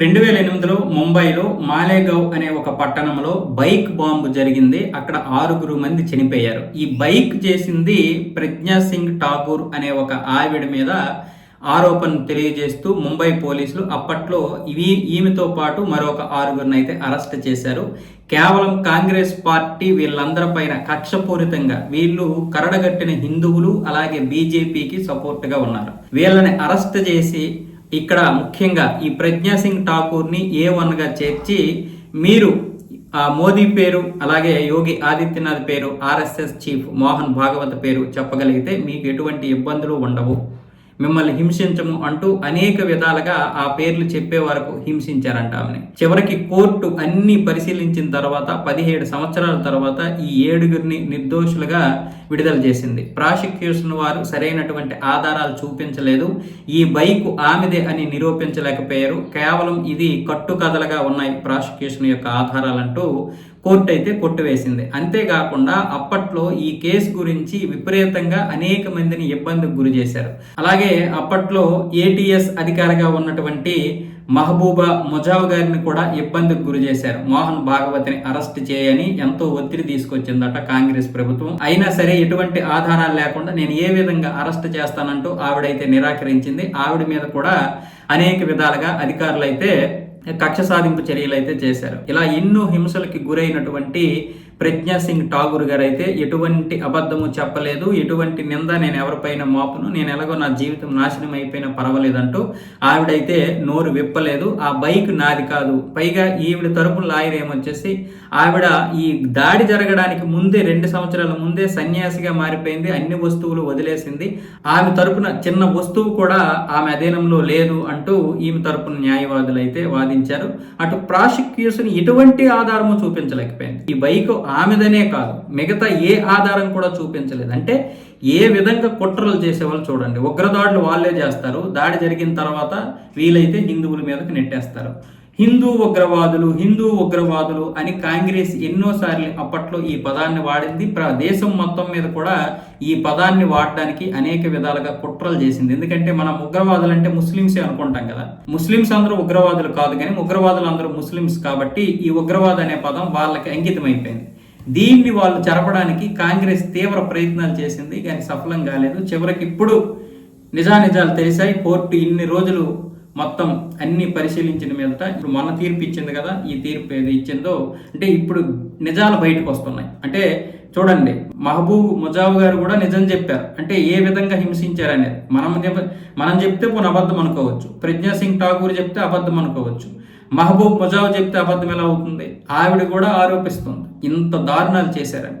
రెండు వేల ఎనిమిదిలో ముంబైలో మాలేగావ్ అనే ఒక పట్టణంలో బైక్ బాంబు జరిగింది. అక్కడ ఆరుగురు మంది చనిపోయారు. ఈ బైక్ చేసింది ప్రజ్ఞా సింగ్ ఠాగూర్ అనే ఒక ఆవిడ మీద ఆరోపణను తెలియజేస్తూ ముంబై పోలీసులు అప్పట్లో ఇవి ఈమెతో పాటు మరొక ఆరుగురిని అయితే అరెస్ట్ చేశారు. కేవలం కాంగ్రెస్ పార్టీ వీళ్ళందరిపైన కక్షపూరితంగా వీళ్ళు కరడగట్టిన హిందువులు అలాగే బీజేపీకి సపోర్ట్గా ఉన్నారు. వీళ్ళని అరెస్ట్ చేసి ఇక్కడ ముఖ్యంగా ఈ ప్రజ్ఞా సింగ్ ఠాకూర్ని ఏ వన్గా చేర్చి మీరు ఆ మోదీ పేరు అలాగే యోగి ఆదిత్యనాథ్ పేరు ఆర్ఎస్ఎస్ చీఫ్ మోహన్ భాగవత్ పేరు చెప్పగలిగితే మీకు ఎటువంటి ఇబ్బందులు ఉండవు. మిమ్మల్ని హింసించము అంటూ అనేక విధాలుగా ఆ పేర్లు చెప్పే వరకు హింసించారంట ఆమెని. చివరికి కోర్టు అన్ని పరిశీలించిన తర్వాత పదిహేడు సంవత్సరాల తర్వాత ఈ ఏడుగురిని నిర్దోషులుగా విడుదల చేసింది. ప్రాసిక్యూషన్ వారు సరైనటువంటి ఆధారాలు చూపించలేదు. ఈ బైక్ ఆమెదే అని నిరూపించలేకపోయారు. కేవలం ఇది కట్టుకథలుగా ఉన్నాయి ప్రాసిక్యూషన్ యొక్క ఆధారాలంటూ కోర్టు అయితే కొట్టివేసింది. అంతేకాకుండా అప్పట్లో ఈ కేసు గురించి విపరీతంగా అనేక మందిని ఇబ్బందికి గురి చేశారు. అలాగే అప్పట్లో ఏటీఎస్ అధికారిగా ఉన్నటువంటి మహబూబా ముజావ్ గారిని కూడా ఇబ్బందికి గురి చేశారు. మోహన్ భాగవతిని అరెస్ట్ చేయని ఎంతో ఒత్తిడి తీసుకొచ్చిందట కాంగ్రెస్ ప్రభుత్వం. అయినా సరే ఎటువంటి ఆధారాలు లేకుండా నేను ఏ విధంగా అరెస్ట్ చేస్తానంటూ ఆవిడైతే నిరాకరించింది. ఆవిడ మీద కూడా అనేక విధాలుగా అధికారులు అయితే కక్ష సాధింపు చర్యలు అయితే చేశారు. ఇలా ఎన్నో హింసలకి గురైనటువంటి ప్రజ్ఞా సింగ్ ఠాగూర్ గారు అయితే ఎటువంటి అబద్ధము చెప్పలేదు ఎటువంటి నింద నేను ఎవరిపైన మోపను నేను ఎలాగో నా జీవితం నాశనం అయిపోయినా పర్వాలేదంటూ ఆవిడైతే నోరు విప్పలేదు. ఆ బైక్ నాది కాదు. పైగా ఈవిడ తరపున లాయర్ ఏమొచ్చేసి ఆవిడ ఈ దాడి జరగడానికి ముందే రెండు సంవత్సరాల ముందే సన్యాసిగా మారిపోయింది అన్ని వస్తువులు వదిలేసింది. ఆమె తరపున చిన్న వస్తువు కూడా ఆమె అధీనంలో లేదు అంటూ ఈమె తరపున న్యాయవాదులు అయితే వాదించారు. అటు ప్రాసిక్యూషన్ ఎటువంటి ఆధారము చూపించలేకపోయింది. ఈ బైక్ ఆమెదనే కాదు. మిగతా ఏ ఆధారం కూడా చూపించలేదు. అంటే ఏ విధంగా కుట్రలు చేసేవాళ్ళు చూడండి. ఉగ్రదాడులు వాళ్ళే చేస్తారు. దాడి జరిగిన తర్వాత వీలైతే హిందువుల మీదకి నెట్టేస్తారు. హిందూ ఉగ్రవాదులు హిందూ ఉగ్రవాదులు అని కాంగ్రెస్ ఎన్నోసార్లు అప్పట్లో ఈ పదాన్ని వాడింది. ప్ర దేశం మొత్తం మీద కూడా ఈ పదాన్ని వాడడానికి అనేక విధాలుగా కుట్రలు చేసింది. ఎందుకంటే మనం ఉగ్రవాదులు అంటే ముస్లింసే అనుకుంటాం కదా. ముస్లింస్ అందరూ ఉగ్రవాదులు కాదు కానీ ఉగ్రవాదులు అందరూ ముస్లింస్ కాబట్టి ఈ ఉగ్రవాద అనే పదం వాళ్ళకి అంకితం అయిపోయింది దీన్ని వాళ్ళు చెరపడానికి కాంగ్రెస్ తీవ్ర ప్రయత్నాలు చేసింది కానీ సఫలం కాలేదు. చివరికి ఇప్పుడు నిజానిజాలు తెలిసాయి. కోర్టు ఇన్ని రోజులు మొత్తం అన్ని పరిశీలించిన మీదట ఇప్పుడు మన తీర్పు ఇచ్చింది కదా ఈ తీర్పు ఏది ఇచ్చిందో అంటే ఇప్పుడు నిజాలు బయటకు వస్తున్నాయి. అంటే చూడండి మహబూబ్ ముజాబ్ గారు కూడా నిజం చెప్పారు. అంటే ఏ విధంగా హింసించారనేది మనం మనం చెప్తే పోనీ అబద్ధం అనుకోవచ్చు. ప్రజ్ఞా సింగ్ ఠాగూర్ చెప్తే అబద్ధం అనుకోవచ్చు. మహబూబ్ ముజాబ్ చెప్తే అబద్ధం ఎలా అవుతుంది? ఆవిడ కూడా ఆరోపిస్తుంది. ఇంత దారుణాలు చేశారని.